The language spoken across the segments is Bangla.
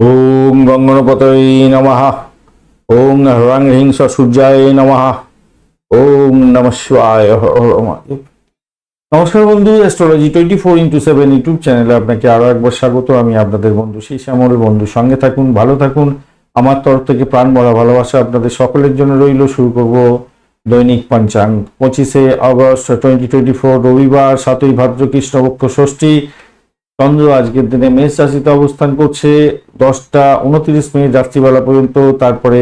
ওং গঙ্গনপতয়ে নমঃ। ওং হ্রাং হিংস সূর্যায় নমঃ। ওং নম নমস্কার বন্ধু astrology twenty four into seven YouTube চ্যানেলে আপনাকে আরও একবার স্বাগত। আমি আপনাদের বন্ধু সেই শ্যামল বন্ধু সঙ্গে থাকুন, ভালো থাকুন। আমার তরফ থেকে প্রাণ ভরা ভালোবাসা আপনাদের সকলের জন্য রইল। শুরু করব দৈনিক পঞ্চাঙ্গ। পঁচিশে আগস্ট টোয়েন্টি টোয়েন্টি ফোর রবিবার, সাতই ভাদ্র কৃষ্ণপক্ষ ষষ্ঠী। চন্দ্র, আজকের দিনে মেষ রাশিতে অবস্থান করছে। দশটা উনত্রিশ মিনিট রাত্রিবেলা পর্যন্ত তারপরে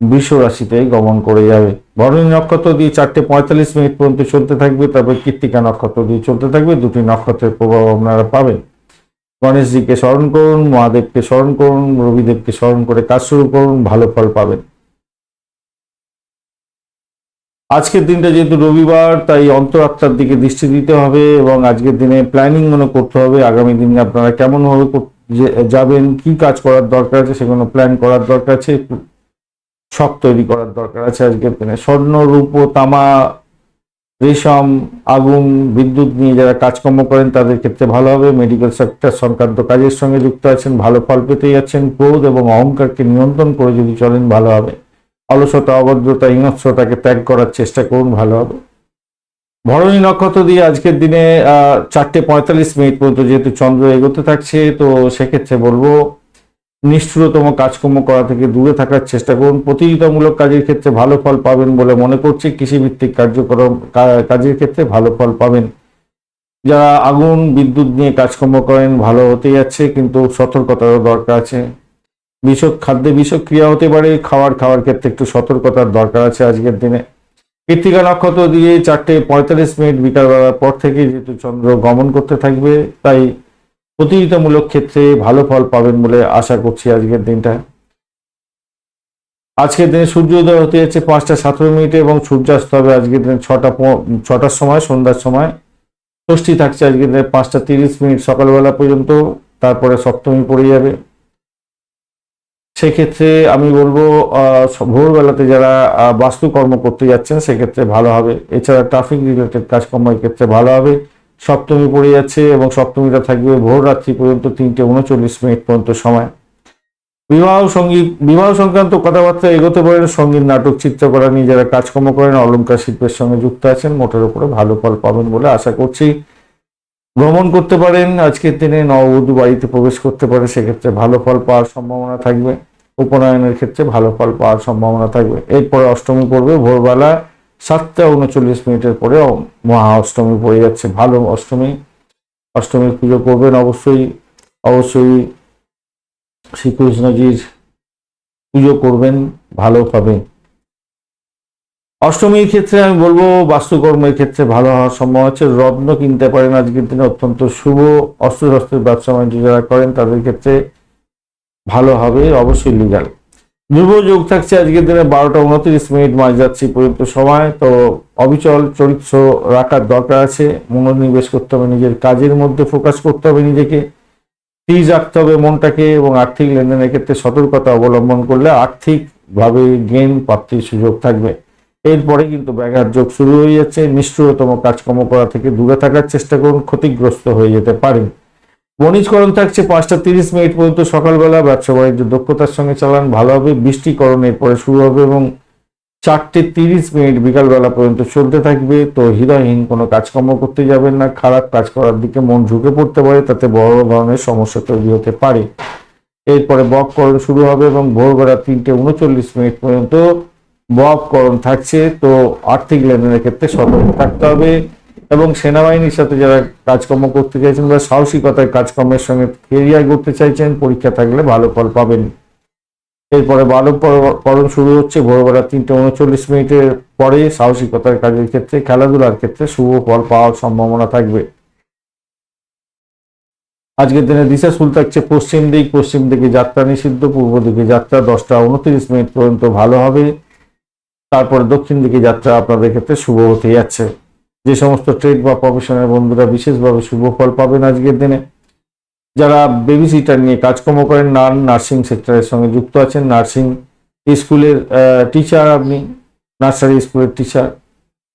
বৃষ রাশিতে গমন করে যাবে। ভরণী নক্ষত্র দিয়ে চারটে পঁয়তাল্লিশ মিনিট পর্যন্ত চলতে থাকবে। তারপর কৃত্তিকা নক্ষত্র দিয়ে চলতে থাকবে। দুটি নক্ষত্রের প্রভাব আপনারা পাবেন। গণেশজিকে স্মরণ করুন, মহাদেবকে স্মরণ করুন, রবিদেবকে স্মরণ করে কাজ শুরু করুন, ভালো ফল পাবেন। আজকের দিনটা যেহেতু রবিবার, তাই অন্তরাত্মার দিকে দৃষ্টি দিতে হবে এবং আজকের দিনে প্ল্যানিং মনে করতে হবে আগামী দিনে আপনারা কেমন ভাবে যাবেন, কি কাজ করার দরকার আছে সেগুলো প্ল্যান করার দরকার আছে শখ তৈরি করার দরকার আছে আজকের দিনে। স্বর্ণ, রূপ, তামা, রেশম, আগুন, বিদ্যুৎ নিয়ে যারা কাজকর্ম করেন তাদের ক্ষেত্রে ভালো হবে। মেডিকেল সেক্টর সংক্রান্ত কাজের সঙ্গে যুক্ত আছেন, ভালো ফল পেতে যাচ্ছেন, ক্রোধ এবং অহংকারকে নিয়ন্ত্রণ করে যদি চলেন ভালো হবে। অলসতা, অভদ্রতা হিংস্রতাকে ত্যাগ করার চেষ্টা করুন, ভালো হবে। ভরণী নক্ষত্র দিয়ে আজকের দিনে চারটে পঁয়তাল্লিশ মিনিট পর্যন্ত যেহেতু চন্দ্র এগোতে থাকছে, তো সেক্ষেত্রে বলব, নিষ্ঠুরতম কাজকর্ম করা থেকে দূরে থাকার চেষ্টা করুন। প্রতিযোগিতামূলক কাজের ক্ষেত্রে ভালো ফল পাবেন বলে মনে করছি। কৃষিভিত্তিক কার্যক্রম কাজের ক্ষেত্রে ভালো ফল পাবেন। যারা আগুন, বিদ্যুৎ নিয়ে কাজকর্ম করেন, ভালো হতে যাচ্ছে, কিন্তু সতর্কতারও দরকার আছে। বিষক, খাদ্যে বিষক্রিয়া হতে পারে, খাওয়ার খাওয়ার ক্ষেত্রে একটু সতর্কতার দরকার আছে আজকের দিনে। কৃত্তিকা নক্ষত্র দিয়ে চারটে পঁয়তাল্লিশ মিনিট বিকালবেলার পর থেকে যেহেতু চন্দ্র গমন করতে থাকবে, তাই প্রতিযোগিতামূলক ক্ষেত্রে ভালো ফল পাবেন বলে আশা করছি আজকের দিনটা। আজকের দিনে সূর্যোদয় হতে যাচ্ছে পাঁচটা সতেরো মিনিটে এবং সূর্যাস্ত হবে আজকের দিনে ছটা ছটার সময়, সন্ধ্যার সময়। ষষ্ঠী থাকছে আজকের দিনে পাঁচটা তিরিশ মিনিট সকালবেলা পর্যন্ত, তারপরে সপ্তমী পড়ে যাবে। সেক্ষেত্রে আমি বলব ভোরবেলাতে যারা বাস্তুকর্ম করতে যাচ্ছেন, সেক্ষেত্রে ভালো হবে। এছাড়া ট্রাফিক রিলেটেড কাজকর্মের ক্ষেত্রে ভালো হবে। সপ্তমী পড়ে যাচ্ছে এবং সপ্তমীটা থাকবে ভোর রাত্রি পর্যন্ত তিনটে উনচল্লিশ মিনিট পর্যন্ত সময়। বিবাহ সংগীত বিবাহ সংক্রান্ত কথাবার্তা এগোতে পারেন সংগীত নাটক, চিত্রকলা নিয়ে যারা কাজকর্ম করেন অলঙ্কার শিল্পের সঙ্গে যুক্ত আছেন, মোটের উপরে ভালো ফল পাবেন বলে আশা করছি। ভ্রমণ করতে পারেন, আজকের দিনে নববধূ বাড়িতে প্রবেশ করতে পারে সেক্ষেত্রে ভালো ফল পাওয়ার সম্ভাবনা থাকবে। উপনয়নের ক্ষেত্রে ভালো ফল পাওয়ার সম্ভাবনা থাকবে। এরপরে অষ্টমী পড়বে ভোরবেলা সাতটা উনচল্লিশ মিনিটের পরে মহা অষ্টমী পড়ে যাচ্ছে। ভালো অষ্টমী, অষ্টমীর পুজো করবেন অবশ্যই। অবশ্যই শ্রীকৃষ্ণজির পুজো করবেন ভালোভাবে অষ্টমীর ক্ষেত্রে আমি বলব, বাস্তুকর্মের ক্ষেত্রে ভালো হওয়ার সম্ভব আছে। রত্ন কিনতে পারেন, আজকের দিনে অত্যন্ত শুভ। অস্ত্র শস্ত্রের ব্যবসা বাণিজ্য যারা করেন, তাদের ক্ষেত্রে ভালো হবে, অবশ্যই লিগাল যোগ থাকছে, আজকের দিনে বারোটা উনত্রিশ মিনিট যাচ্ছি পর্যন্ত সময়। তো অবিচল চরিত্র রাখার দরকার আছে। মনোনিবেশ করতে হবে, নিজের কাজের মধ্যে ফোকাস করতে হবে নিজেকে। স্থির রাখতে হবে মনটাকে এবং আর্থিক লেনদেনের ক্ষেত্রে সতর্কতা অবলম্বন করলে আর্থিকভাবে গেন প্রাপ্তির সুযোগ থাকবে। এরপরে কিন্তু ব্যাঘাত যোগ শুরু হয়ে যাচ্ছে। নিষ্ঠুরতম কাজকর্ম করা থেকে দূরে থাকার চেষ্টা করুন, ক্ষতিগ্রস্ত হয়ে যেতে পারেন। বণিজকরণ থাকছে পাঁচটা তিরিশ মিনিট পর্যন্ত সকালবেলা। ব্যবসা বাণিজ্য দক্ষতার সঙ্গে চালান, ভালো হবে। বৃষ্টিকরণ এরপরে শুরু হবে এবং চারটে তিরিশ মিনিট বিকালবেলা পর্যন্ত চলতে থাকবে। তো হৃদয়হীন কোনো কাজকর্ম করতে যাবেন না। খারাপ কাজ করার দিকে মন ঝুঁকে পড়তে পারে, তাতে বড় ধরনের সমস্যা তৈরি হতে পারে। এরপরে বককরণ শুরু হবে এবং ভোরবেলা তিনটে উনচল্লিশ মিনিট পর্যন্ত বককরণ থাকছে, তো আর্থিক লেনদেনের ক্ষেত্রে সতর্ক থাকতে হবে এবং সেনাবাহিনীর সাথে যারা কাজকর্ম করতে চাইছেন বা সাহসিকতার কাজকর্মের সঙ্গে কেরিয়ার করতে চাইছেন, পরীক্ষা থাকলে ভালো ফল পাবেন। এরপরে বালক করণ শুরু হচ্ছে ভোরবেলা তিনটে উনচল্লিশ মিনিটের পরে সাহসিকতার কাজের ক্ষেত্রে, খেলাধুলার ক্ষেত্রে শুভ ফল পাওয়ার সম্ভাবনা থাকবে। আজকের দিনে দিশা শুল থাকছে পশ্চিম দিক, পশ্চিম দিকে যাত্রা নিষিদ্ধ, পূর্ব দিকে যাত্রা দশটা উনত্রিশ মিনিট পর্যন্ত ভালো হবে। তারপরে দক্ষিণ দিকে যাত্রা আপনাদের ক্ষেত্রে শুভ হতে যাচ্ছে। যে সমস্ত ট্রেড বা প্রফেশনের বন্ধুরা বিশেষভাবে শুভ ফল পাবেন আজকের দিনে। যারা বেবি সিটার নিয়ে কাজকর্ম করেন, নান নার্সিং সেক্টরের সঙ্গে যুক্ত আছেন নার্সিং স্কুলের টিচার আপনি নার্সারি স্কুলের টিচার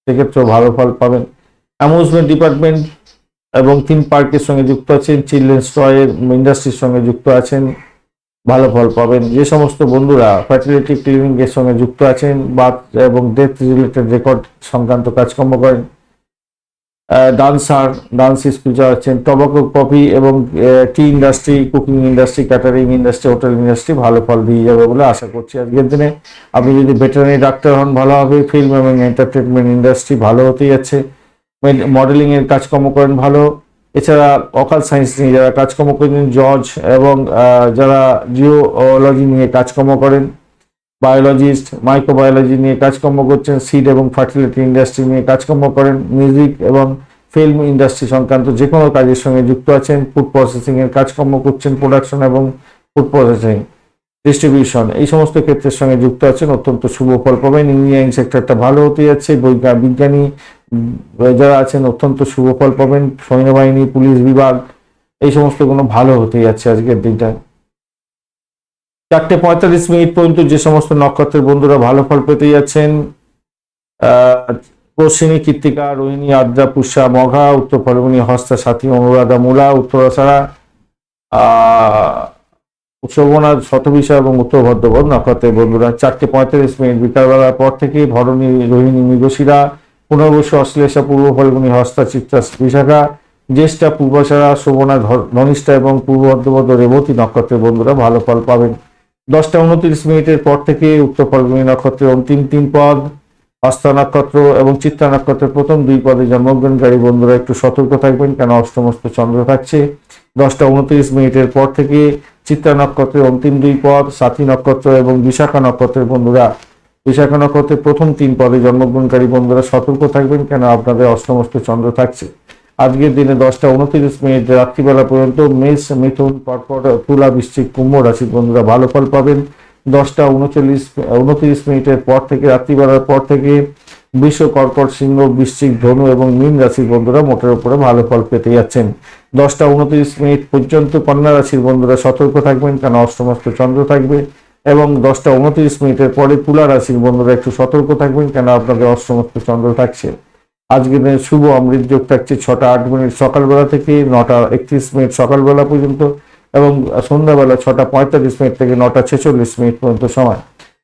সেক্ষেত্রেও ভালো ফল পাবেন। অ্যামিউজমেন্ট ডিপার্টমেন্ট এবং থিম পার্কের সঙ্গে যুক্ত আছেন চিলড্রেন্স টয়ের ইন্ডাস্ট্রির সঙ্গে যুক্ত আছেন। ভালো ফল পাবেন। যে সমস্ত বন্ধুরা ফার্টিলিটি ক্লিনিং এর সঙ্গে যুক্ত আছেন বা এবং ডেথ রিলেটেড রেকর্ড সংক্রান্ত কাজকর্ম করেন ডান্সার ডান্স স্কুল চালাচ্ছেন টবাকো কফি এবং tea industry cooking industry catering industry hotel industry ভালো ফল দিয়ে যাবে বলে আশা করছি আজকের দিনে। আপনি যদি ভেটেরিনারি ডাক্তার হন, ভালো হবে। ফিল্ম এবং এন্টারটেনমেন্ট ইন্ডাস্ট্রি ভালো হতেই যাচ্ছে। মডেলিং এর কাজকর্ম করেন ভালো। এছাড়া অকাল সায়েন্স নিয়ে যারা কাজকর্ম করেন জজ এবং যারা জিওলজি নিয়ে কাজকর্ম করেন, বায়োলজিস্ট, মাইক্রোবায়োলজি নিয়ে কাজকর্ম করছেন, সিড এবং ফার্টিলিটি ইন্ডাস্ট্রি নিয়ে কাজকর্ম করেন, মিউজিক এবং ফিল্ম ইন্ডাস্ট্রি সংক্রান্ত যে কোনো কাজের সঙ্গে যুক্ত আছেন, ফুড প্রসেসিংয়ের কাজকর্ম করছেন, প্রোডাকশন এবং ফুড প্রসেসিং, ডিস্ট্রিবিউশন, এই সমস্ত ক্ষেত্রের সঙ্গে যুক্ত আছেন, অত্যন্ত শুভ ফল পাবেন। ইঞ্জিনিয়ারিং সেক্টরটা ভালো হতে যাচ্ছে, বৈজ্ঞা- বিজ্ঞানী যারা আছেন অত্যন্ত শুভ ফল পাবেন। সৈন্যবাহিনী, পুলিশ বিভাগ, এই সমস্তগুলো ভালো হতে যাচ্ছে আজকের দিনটা। চারটে পঁয়তাল্লিশ মিনিট পর্যন্ত যে সমস্ত নক্ষত্রের বন্ধুরা ভালো ফল পেতে যাচ্ছেন পশ্চিমী কৃত্তিকা, রোহিণী, আদ্রা পুষা মঘা, উত্তর ফলগুনি, হস্তা, সাথী, অনুরাধা, মূলা উত্তরাছাড়া আহ শোভনাথ শতবিশা এবং উত্তর ভদ্রপদ নক্ষত্রের বন্ধুরা। চারটে পঁয়তাল্লিশ মিনিট বিকালবেলার পর থেকে ভরণী, রোহিণী, মৃগশিরা পুনর্বসু অশ্লেষা পূর্ব ফলগুনি হস্তা চিত্রা বিশাখা জ্যেষ্ঠা পূর্বাশারা, শোভনা ধনিষ্ঠা এবং পূর্ব ভদ্রপদ রেবতী নক্ষত্রের বন্ধুরা ভালো ফল পাবেন। দশটা উনত্রিশ মিনিটের পর থেকে উত্তর ফলগুনি নক্ষত্রের অন্তিম তিন পদ হস্তা নক্ষত্র এবং চিত্রা নক্ষত্রের প্রথম দুই পদে জন্মগ্রহণকারী বন্ধুরা একটু সতর্ক থাকবেন, কেন অষ্টমস্ত চন্দ্র থাকছে। দশটা উনত্রিশ মিনিটের পর থেকে চিত্রা নক্ষত্রের অন্তিম দুই পদ, সাথী নক্ষত্র এবং বিশাখা নক্ষত্রের বন্ধুরা বিশাখা নক্ষত্রের প্রথম তিন পদে জন্মগ্রহণকারী বন্ধুরা সতর্ক থাকবেন কেন? আপনাদের অষ্টমস্ত চন্দ্র থাকছে। আজকের দিনে দশটা উনত্রিশ মিনিট রাত্রিবেলা পর্যন্ত মেষ, মিথুন, পরপর, তুলা, বৃশ্চিক, কুম্ভ রাশির বন্ধুরা ভালো ফল পাবেন। দশটা উনচল্লিশ, উনত্রিশ মিনিটের পর থেকে, রাত্রিবেলার পর থেকে বিশ্ব কর্কট সিংহ, বৃশ্চিক ধনু এবং মীন রাশির বন্ধুরা মোটের উপরে ভালো ফল পেতে যাচ্ছেন। দশটা উনত্রিশ মিনিট পর্যন্ত কন্যা রাশির বন্ধুরা সতর্ক থাকবেন কেন? অষ্টমস্ত চন্দ্র থাকবে। এবং দশটা উনত্রিশ মিনিটের পরে তুলা রাশির বন্ধুরা একটু সতর্ক থাকবেন কেন আপনাদের অষ্টমস্ত চন্দ্র থাকছে। আজকের দিনে শুভ অমৃত যোগ থাকছে ছটা আট মিনিট সকালবেলা থেকে নটা একত্রিশ মিনিট সকালবেলা পর্যন্ত এবং সন্ধ্যাবেলা ছটা পঁয়তাল্লিশ মিনিট থেকে নটা ছেচল্লিশ মিনিট পর্যন্ত সময়।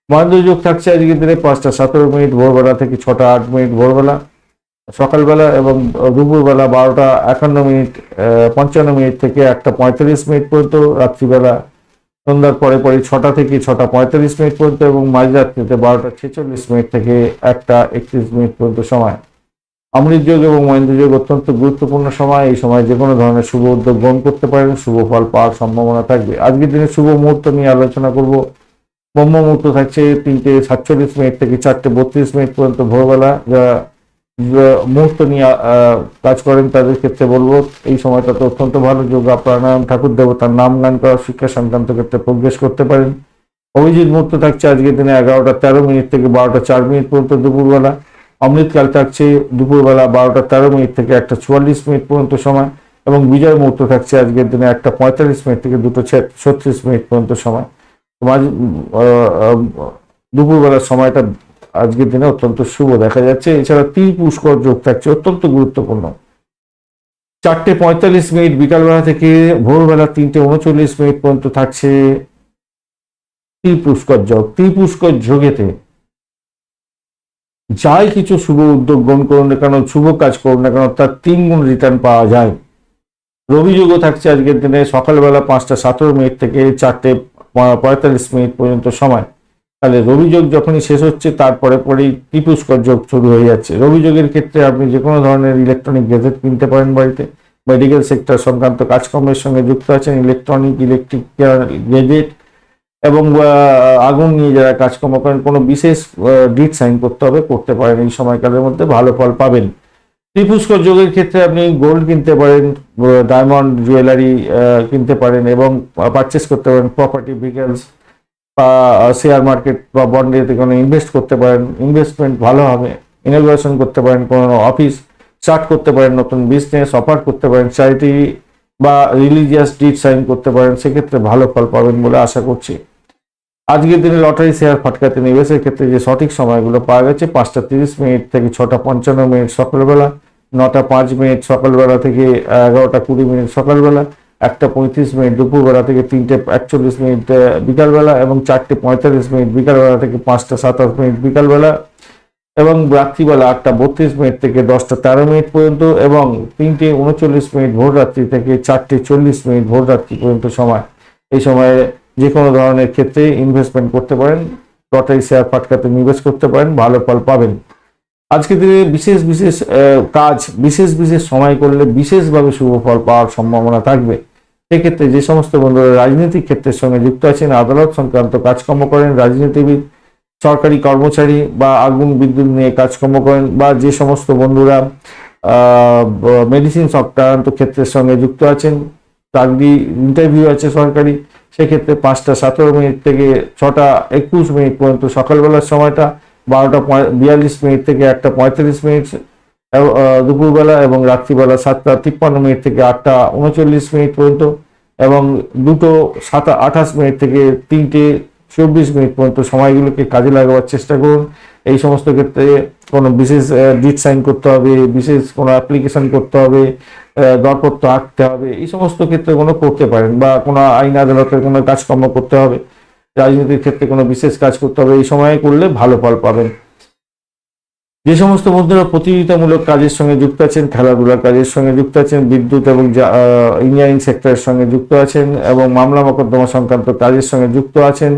মহেন্দ্র যোগ থাকছে আজকের দিনে পাঁচটা সতেরো মিনিট, ভোরবেলা থেকে ছটা আট মিনিট, ভোরবেলা, সকালবেলা এবং দুপুরবেলা বারোটা একান্ন মিনিট পঞ্চান্ন মিনিট থেকে একটা পঁয়তাল্লিশ মিনিট পর্যন্ত, রাত্রিবেলা সন্ধ্যার পরে পরে ছটা থেকে ছটা পঁয়তাল্লিশ মিনিট পর্যন্ত এবং মাঝরাত্রিতে বারোটা ছেচল্লিশ মিনিট থেকে একটা একত্রিশ মিনিট পর্যন্ত সময়। অমৃত যোগ এবং মহেন্দ্র যোগ অত্যন্ত গুরুত্বপূর্ণ সময়। এই সময় যে কোনো ধরনের শুভ উদ্যোগ গ্রহণ করতে পারেন। শুভ ফল পাওয়ার সম্ভাবনা থাকবে। আজকের দিনে শুভ মুহূর্ত নিয়ে আলোচনা করব। ব্রহ্ম মুহূর্ত থাকছে তিনটে সাতচল্লিশ মিনিট থেকে চারটে বত্রিশ মিনিট পর্যন্ত ভোরবেলা। যারা মুহূর্ত নিয়ে কাজ করেন তাদের ক্ষেত্রে বলব, এই সময়টাতে অত্যন্ত ভালো যোগা। প্রাণায়াম ঠাকুর দেবতার নাম গান করা, শিক্ষা সংক্রান্ত ক্ষেত্রে প্রবেশ করতে পারেন। অভিজিৎ মুহূর্ত থাকছে আজকের দিনে এগারোটা তেরো মিনিট থেকে বারোটা চার মিনিট পর্যন্ত দুপুরবেলা। অমৃতকাল থাকছে দুপুরবেলা বারোটা তেরো মিনিট থেকে একটা চুয়াল্লিশ মিনিট পর্যন্ত সময়। এবং বিজয় মুহূর্ত থাকছে আজকের দিনে একটা পঁয়তাল্লিশ মিনিট থেকে দুটো ছত্রিশ মিনিট পর্যন্ত সময়। দুপুরবেলার সময়টা আজকের দিনে অত্যন্ত শুভ। দেখা যাচ্ছে, এছাড়া তীর পুষ্কর যোগ থাকছে, অত্যন্ত গুরুত্বপূর্ণ। চারটে পঁয়তাল্লিশ মিনিট বিকালবেলা থেকে ভোরবেলা তিনটে উনচল্লিশ মিনিট পর্যন্ত থাকছে তীর পুষ্কর যোগ। তীর পুষ্কর যোগেতে যাই কিছু শুভ উদ্যোগ গ্রহণ করুন না কেন, শুভ কাজ করুন না কেন, তার তিন গুণ রিটার্ন পাওয়া যায়। রবি যোগও থাকছে আজকের দিনে, সকালবেলা পাঁচটা সতেরো মিনিট থেকে চারটে পঁয়তাল্লিশ মিনিট পর্যন্ত সময়। তাহলে রবিযোগ যখনই শেষ হচ্ছে, তারপরে পরেই ত্রিপুষ্কর যোগ শুরু হয়ে যাচ্ছে। রবি যোগের ক্ষেত্রে আপনি যে কোনো ধরনের ইলেকট্রনিক গেজেট কিনতে পারেন বাড়িতে। মেডিকেল সেক্টর সংক্রান্ত কাজকর্মের সঙ্গে যুক্ত আছেন ইলেকট্রনিক ইলেকট্রিক গেজেট এবং আগুন নিয়ে যারা কাজকর্ম করেন, কোনো বিশেষ ডিট সাইন করতে হবে, করতে পারেন এই সময়কালের মধ্যে, ভালো ফল পাবেন। ত্রিপুষ্কর যোগের ক্ষেত্রে আপনি গোল্ড কিনতে পারেন ডায়মন্ড জুয়েলারি কিনতে পারেন এবং পারচেস করতে পারেন প্রপার্টি ভিকেলস বা শেয়ার মার্কেট বা বন্ডেতে কোনো ইনভেস্ট করতে পারেন ইনভেস্টমেন্ট ভালো হবে ইনোভেশন করতে পারেন, কোনো অফিস স্টার্ট করতে পারেন, নতুন বিজনেস অফার করতে পারেন চ্যারিটি বা রিলিজিয়াস ডিট সাইন করতে পারেন, সেক্ষেত্রে ভালো ফল পাবেন বলে আশা করছি। আজকের দিনে লটারি শেয়ার ফাটকাতে নিবেশের ক্ষেত্রে যে সঠিক সময়গুলো পাওয়া গেছে, পাঁচটা তিরিশ মিনিট থেকে ছটা পঞ্চান্ন মিনিট সকালবেলা, নটা পাঁচ মিনিট সকালবেলা থেকে এগারোটা কুড়ি মিনিট সকালবেলা একটা পঁয়ত্রিশ মিনিট দুপুরবেলা থেকে তিনটে একচল্লিশ মিনিট বিকালবেলা এবং চারটে পঁয়তাল্লিশ মিনিট বিকালবেলা থেকে পাঁচটা সাতাশ মিনিট বিকালবেলা এবং রাত্রিবেলা আটটা বত্রিশ মিনিট থেকে দশটা তেরো মিনিট পর্যন্ত এবং তিনটে উনচল্লিশ মিনিট ভোর রাত্রি থেকে চারটে চল্লিশ মিনিট ভোর রাত্রি পর্যন্ত সময়। এই সময়ে যে কোনো ধরনের ক্ষেত্রে ইনভেস্টমেন্ট করতে পারেন লটারি শেয়ার ফাটকাতে নিবেশ করতে পারেন, ভালো ফল পাবেন। আজকে দিনে বিশেষ বিশেষ কাজ, বিশেষ বিশেষ সময় করলে বিশেষভাবে শুভ ফল পাওয়ার সম্ভাবনা থাকবে। সেক্ষেত্রে যে সমস্ত বন্ধুরা রাজনৈতিক ক্ষেত্রের সঙ্গে যুক্ত আছেন, আদালত সংক্রান্ত কাজকর্ম করেন, রাজনীতিবিদ, সরকারি কর্মচারী বা আগুন বিদ্যুৎ নিয়ে কাজকর্ম করেন বা যে সমস্ত বন্ধুরা মেডিসিন সংক্রান্ত ক্ষেত্রের সঙ্গে যুক্ত আছেন, চাকরি ইন্টারভিউ আছে সরকারি, সেক্ষেত্রে পাঁচটা সতেরো মিনিট থেকে ছটা একুশ মিনিট পর্যন্ত সকালবেলার সময়টা, বারোটা বিয়াল্লিশ মিনিট থেকে একটা পঁয়তাল্লিশ মিনিট দুপুরবেলা এবং রাত্রিবেলা সাতটা তিপ্পান্ন মিনিট থেকে আটটা উনচল্লিশ মিনিট পর্যন্ত এবং দুটো সাত আঠাশ মিনিট থেকে তিনটে চব্বিশ মিনিট পর্যন্ত সময়গুলোকে কাজে লাগাবার চেষ্টা করুন। এই সমস্ত ক্ষেত্রে কোনো বিশেষ ডিট সাইন করতে হবে, বিশেষ কোনো অ্যাপ্লিকেশন করতে হবে দরপত্র আঁকতে হবে, এই সমস্ত ক্ষেত্রে কোনো করতে পারেন বা কোনো আইন আদালতের কোনো কাজকর্ম করতে হবে রাজনীতির ক্ষেত্রে কোনো বিশেষ কাজ করতে হবে, এই সময়ে করলে ভালো ফল পাবেন। যে সমস্ত বন্ধুরা প্রতিযোগিতামূলক কাজের সঙ্গে যুক্ত আছেন, খেলাধুলার কাজের সঙ্গে যুক্ত আছেন, বিদ্যুৎ এবং ইঞ্জিনিয়ারিং সেক্টরের সঙ্গে যুক্ত আছেন এবং মামলা মোকদ্দমা সংক্রান্ত কাজের সঙ্গে যুক্ত আছেন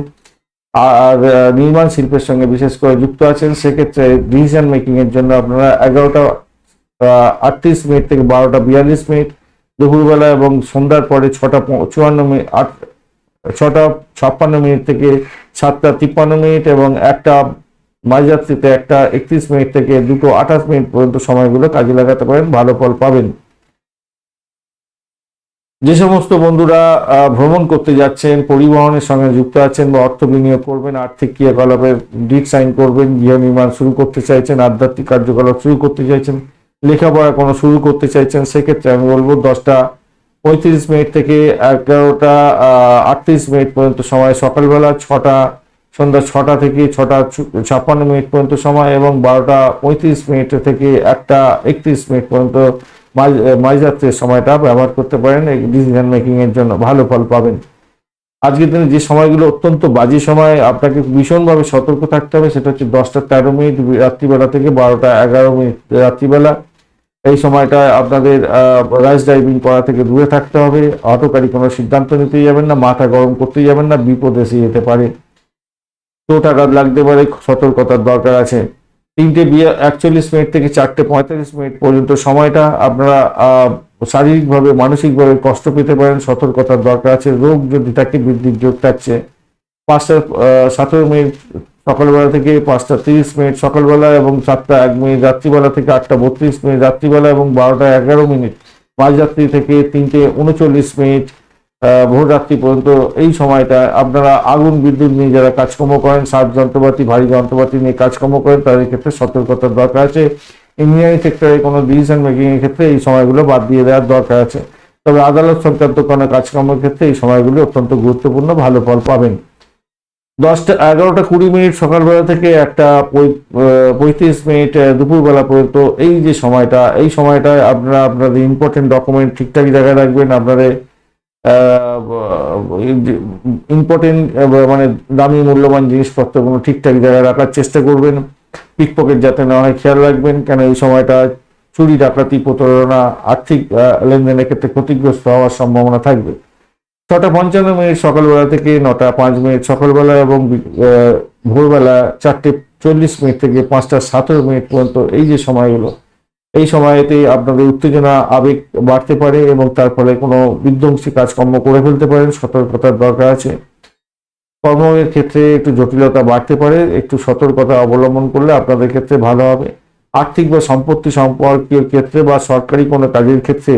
আর নির্মাণ শিল্পের সঙ্গে বিশেষ করে যুক্ত আছেন, সেক্ষেত্রে ডিসিশন মেকিং এর জন্য আপনারা এগারোটা আটত্রিশ মিনিট থেকে বারোটা বিয়াল্লিশ মিনিট দুপুরবেলা এবং সন্ধ্যার পরে ছটা চুয়ান্ন মিনিট, আট, ছটা ছাপ্পান্ন মিনিট থেকে সাতটা তিপ্পান্ন মিনিট এবং একটা মাঝরাত্রিতে একটা একত্রিশ মিনিট থেকে দুটো আঠাশ মিনিট পর্যন্ত সময়গুলো কাজে লাগাতে পারেন, ভালো ফল পাবেন। যে সমস্ত বন্ধুরা ভ্রমণ করতে যাচ্ছেন, পরিবহনের সঙ্গে যুক্ত আছেন বা অর্থ বিনিয়োগ করবেন, আর্থিক ক্রিয়াকলাপের ডিট সাইন করবেন, গৃহ নির্মাণ শুরু করতে চাইছেন, আধ্যাত্মিক কার্যকলাপ শুরু করতে চাইছেন, লেখাপড়া কোনো শুরু করতে চাইছেন, সেক্ষেত্রে আমি বলব দশটা পঁয়ত্রিশ মিনিট থেকে এগারোটা আটত্রিশ মিনিট পর্যন্ত সময় সকালবেলা ছটা সন্ধ্যা ছটা থেকে ছটা ছাপ্পান্ন মিনিট পর্যন্ত সময় এবং বারোটা পঁয়ত্রিশ মিনিট থেকে একটা একত্রিশ মিনিট পর্যন্ত মাঝ- মাঝরাত্রের সময়টা ব্যবহার করতে পারেন। ডিসিশন মেকিং এর জন্য ভালো ফল পাবেন। আজকের দিনে যে সময়গুলো অত্যন্ত বাজে সময়, আপনাকে ভীষণভাবে সতর্ক থাকতে হবে। সেটা হচ্ছে দশটা তেরো মিনিট, রাত্রিবেলা থেকে বারোটা এগারো মিনিট, রাত্রিবেলা। এই সময়টা আপনাদের রাইস ড্রাইভিং করা থেকে দূরে থাকতে হবে। অটোকারী কোনো সিদ্ধান্ত নিতে যাবেন না, মাথা গরম করতে যাবেন না, বিপদ এসে যেতে পারে। চোট আঘাত লাগতে পারে, সতর্কতার দরকার আছে। তিনটে বিয়ে একচল্লিশ মিনিট থেকে চারটে পঁয়তাল্লিশ মিনিট পর্যন্ত সময়টা আপনারা শারীরিকভাবে, মানসিকভাবে কষ্ট পেতে পারেন, সতর্কতার দরকার আছে। রোগ যদি থাকে বৃদ্ধির যোগ থাকছে, পাঁচটা সতেরো মিনিট সকালবেলা থেকে পাঁচটা তিরিশ মিনিট সকালবেলা এবং সাতটা এক মিনিট রাত্রিবেলা থেকে আটটা বত্রিশ মিনিট রাত্রিবেলা এবং বারোটা এগারো মিনিট। মাঝরাত্রি থেকে তিনটে উনচল্লিশ মিনিট ভোর রাত্রি পর্যন্ত এই সময়টা আপনারা আগুন বিদ্যুৎ নিয়ে যারা কাজকর্ম করেন সার যন্ত্রপাতি, ভারী যন্ত্রপাতি নিয়ে কাজকর্ম করেন, তাদের ক্ষেত্রে সতর্কতার দরকার আছে। ইঞ্জিনিয়ারিং সেক্টরে কোনো ডিসিশন মেকিং এর ক্ষেত্রে এই সময়গুলো বাদ দিয়ে দেওয়ার দরকার আছে। তবে আদালত সংক্রান্ত কোনো কাজকর্মের ক্ষেত্রে এই সময়গুলো অত্যন্ত গুরুত্বপূর্ণ, ভালো ফল পাবেন। দশটা, এগারোটা কুড়ি মিনিট সকালবেলা থেকে একটা পঁয়ত্রিশ মিনিট দুপুরবেলা পর্যন্ত এই যে সময়টা, এই সময়টায় আপনারা আপনাদের ইম্পর্টেন্ট ডকুমেন্ট ঠিকঠাক জায়গায় রাখবেন, আপনাদের ইম্পর্টেন্ট মানে দামি মূল্যবান জিনিসপত্রগুলো ঠিকঠাক জায়গায় রাখার চেষ্টা করবেন। পিকপকেট যাতে না হয় খেয়াল রাখবেন, কেন এই সময়টা চুরি, ডাকাতি, প্রতারণা, আর্থিক লেনদেনের ক্ষেত্রে ক্ষতিগ্রস্ত হওয়ার সম্ভাবনা থাকবে। ছটা পঞ্চান্ন মিনিট সকালবেলা থেকে নটা পাঁচ মিনিট সকালবেলা এবং ভোরবেলা চারটে চল্লিশ মিনিট থেকে পাঁচটা সতেরো মিনিট পর্যন্ত এই যে সময়গুলো এই সময়তে আপনাদের উত্তেজনা, আবেগ বাড়তে পারে এবং তার ফলে কোনো বিধ্বংসী কাজকর্ম করে ফেলতে পারেন, সতর্কতার দরকার আছে। কর্মের ক্ষেত্রে একটু জটিলতা বাড়তে পারে, একটু সতর্কতা অবলম্বন করলে আপনাদের ক্ষেত্রে ভালো হবে। আর্থিক বা সম্পত্তি সম্পর্কের ক্ষেত্রে বা সরকারি কোনো কাজের ক্ষেত্রে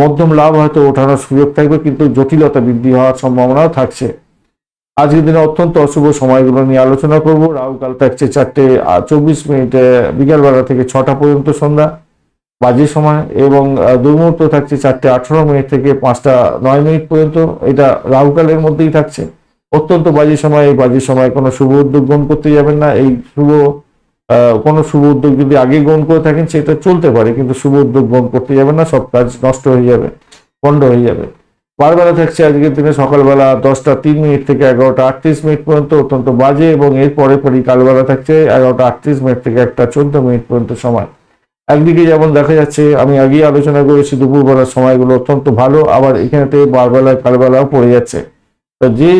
মধ্যম লাভ হয়তো ওঠানোর সুযোগ থাকবে, কিন্তু জটিলতা বৃদ্ধি হওয়ার সম্ভাবনাও থাকছে। আজকের দিনে অত্যন্ত অশুভ সময়গুলো নিয়ে আলোচনা করব। রাহুকাল থাকছে চারটে চব্বিশ মিনিট বিকালবেলা থেকে ছটা পর্যন্ত সন্ধ্যা বাজে সময় এবং দুর্মুহূর্ত থাকছে চারটে আঠারো মিনিট থেকে পাঁচটা নয় মিনিট পর্যন্ত। এটা রাহুকালের মধ্যেই থাকছে। অত্যন্ত বাজে সময়, এই বাজে সময় কোনো শুভ উদ্যোগ গ্রহণ করতে যাবেন না। এই শুভ কোনো শুভ উদ্যোগ যদি আগে গ্রহণ করে থাকেন, সেটা চলতে পারে, কিন্তু শুভ উদ্যোগ গ্রহণ করতে যাবেন না। সব কাজ নষ্ট হয়ে যাবে পণ্ড হয়ে যাবে। বারবেলা থাকছে আজকের দিনে সকালবেলা দশটা তিন মিনিট থেকে এগারোটা আটত্রিশ মিনিট পর্যন্ত অত্যন্ত বাজে এবং এর পরে পরই কালবেলা থাকছে এগারোটা আটত্রিশ মিনিট থেকে একটা চোদ্দ মিনিট পর্যন্ত সময়। একদিকে যেমন দেখা যাচ্ছে, আমি আগেই আলোচনা করেছি দুপুরবেলার সময়গুলো অত্যন্ত ভালো, আবার এখানেতে বারবেলা কালবেলাও পড়ে যাচ্ছে। তো যে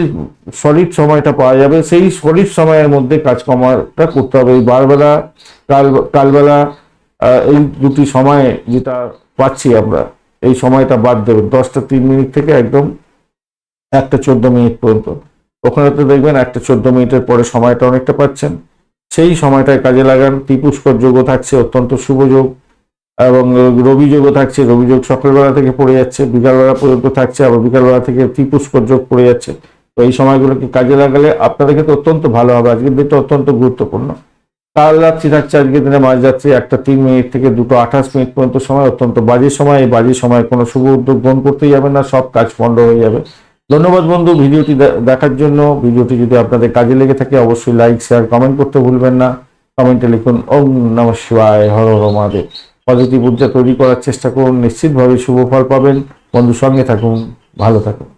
সলিড সময়টা পাওয়া যাবে, সেই সলিড সময়ের মধ্যে কাজকর্মটা করতে হবে। এই বারবেলা, কাল, কালবেলা এই দুটি সময়ে যেটা পাচ্ছি আমরা। এই সময়টা বাদ দেবেন দশটা তিন মিনিট থেকে একদম একটা চোদ্দ মিনিট পর্যন্ত। ওখানে তো দেখবেন একটা চোদ্দ মিনিটের পরে সময়টা অনেকটা পাচ্ছেন। সেই সময়টায় কাজে লাগান। ত্রিপুষ্কর যোগও থাকছে, অত্যন্ত শুভ যোগ। এবং রবি যোগও থাকছে। রবি যোগ সকালবেলা থেকে পড়ে যাচ্ছে, বিকালবেলা পর্যন্ত থাকছে, আবার বিকালবেলা থেকে ত্রিপুষ্কর যোগ পড়ে যাচ্ছে। তো এই সময়গুলোকে কাজে লাগালে আপনাদের ক্ষেত্রে অত্যন্ত ভালো হবে। আজকের দিনটা অত্যন্ত গুরুত্বপূর্ণ। কাল রাত্রি থাকছে আজকের দিনে যাচ্ছে একটা তিন মিনিট থেকে দুটো আঠাশ মিনিট পর্যন্ত সময়, অত্যন্ত বাজে সময়। এই বাজে সময় কোনো শুভ উদ্যোগ গ্রহণ করতেই যাবে না, সব কাজ পণ্ড হয়ে যাবে। ধন্যবাদ বন্ধু ভিডিওটি দেখার জন্য। ভিডিওটি যদি আপনাদের কাজে লেগে থাকে, অবশ্যই লাইক শেয়ার কমেন্ট করতে ভুলবেন না। কমেন্টে লিখুন, ওম নম শিবায়, হর হর মহাদেব। পজিটিভ ঊর্জা তৈরি করার চেষ্টা করুন, নিশ্চিতভাবে শুভ ফল পাবেন। বন্ধু সঙ্গে থাকুন, ভালো থাকুন।